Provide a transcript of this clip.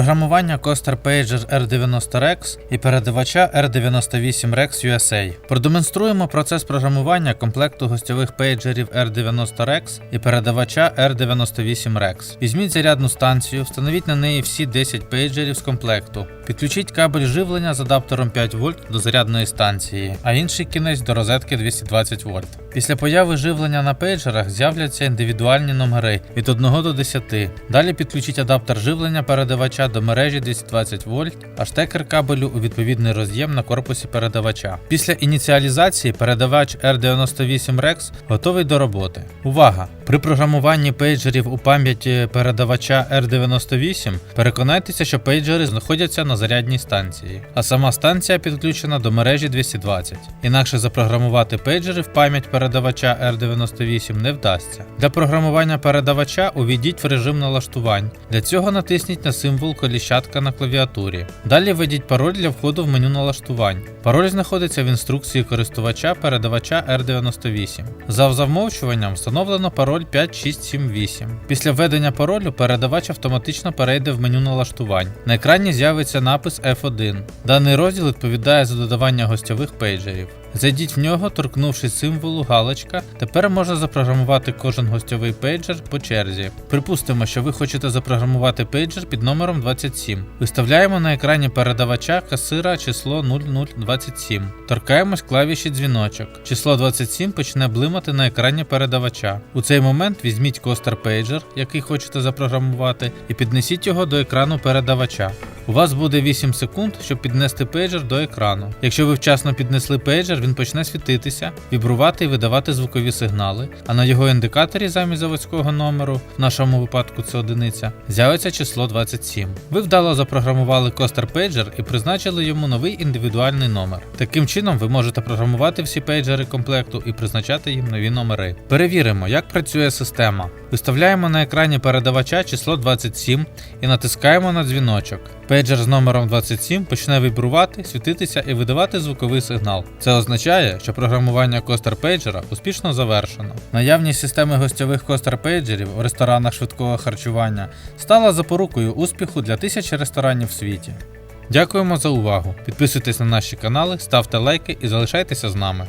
програмування Coaster Pager R90 Rex і передавача R98 Rex USA. Продемонструємо процес програмування комплекту гостьових пейджерів R90 Rex і передавача R98 Rex. Візьміть зарядну станцію, встановіть на неї всі 10 пейджерів з комплекту. Підключіть кабель живлення з адаптером 5 вольт до зарядної станції, а інший кінець до розетки 220 вольт. Після появи живлення на пейджерах з'являться індивідуальні номери від 1 до 10. Далі підключіть адаптер живлення передавача до мережі 220 вольт, а штекер кабелю у відповідний роз'єм на корпусі передавача. Після ініціалізації передавач R98 Rex готовий до роботи. Увага! При програмуванні пейджерів у пам'яті передавача R98 переконайтеся, що пейджери знаходяться на зарядній станції, а сама станція підключена до мережі 220. Інакше запрограмувати пейджери в пам'ять передавача R98 не вдасться. Для програмування передавача увійдіть в режим налаштувань. Для цього натисніть на символ коліщатка на клавіатурі. Далі введіть пароль для входу в меню налаштувань. Пароль знаходиться в інструкції користувача передавача R98. За замовчуванням встановлено пароль 5678. Після введення паролю передавач автоматично перейде в меню налаштувань. На екрані з'явиться напис F1. Даний розділ відповідає за додавання гостьових пейджерів. Зайдіть в нього, торкнувшись символу галочка. Тепер можна запрограмувати кожен гостьовий пейджер по черзі. Припустимо, що ви хочете запрограмувати пейджер під номером 27. Виставляємо на екрані передавача касира число 0027. Торкаємось клавіші дзвіночок. Число 27 почне блимати на екрані передавача. У цей момент візьміть костер пейджер, який хочете запрограмувати, і піднесіть його до екрану передавача. У вас буде 8 секунд, щоб піднести пейджер до екрану. Якщо ви вчасно піднесли пейджер, він почне світитися, вібрувати і видавати звукові сигнали, а на його індикаторі замість заводського номеру, в нашому випадку це одиниця, з'явиться число 27. Ви вдало запрограмували костер пейджер і призначили йому новий індивідуальний номер. Таким чином ви можете програмувати всі пейджери комплекту і призначати їм нові номери. Перевіримо, як працює система. Виставляємо на екрані передавача число 27 і натискаємо на дзвіночок. Пейджер з номером 27 почне вібрувати, світитися і видавати звуковий сигнал. Це означає, що програмування костер пейджера успішно завершено. Наявність системи гостьових костер пейджерів у ресторанах швидкого харчування стала запорукою успіху для тисяч ресторанів в світі. Дякуємо за увагу. Підписуйтесь на наші канали, ставте лайки і залишайтеся з нами.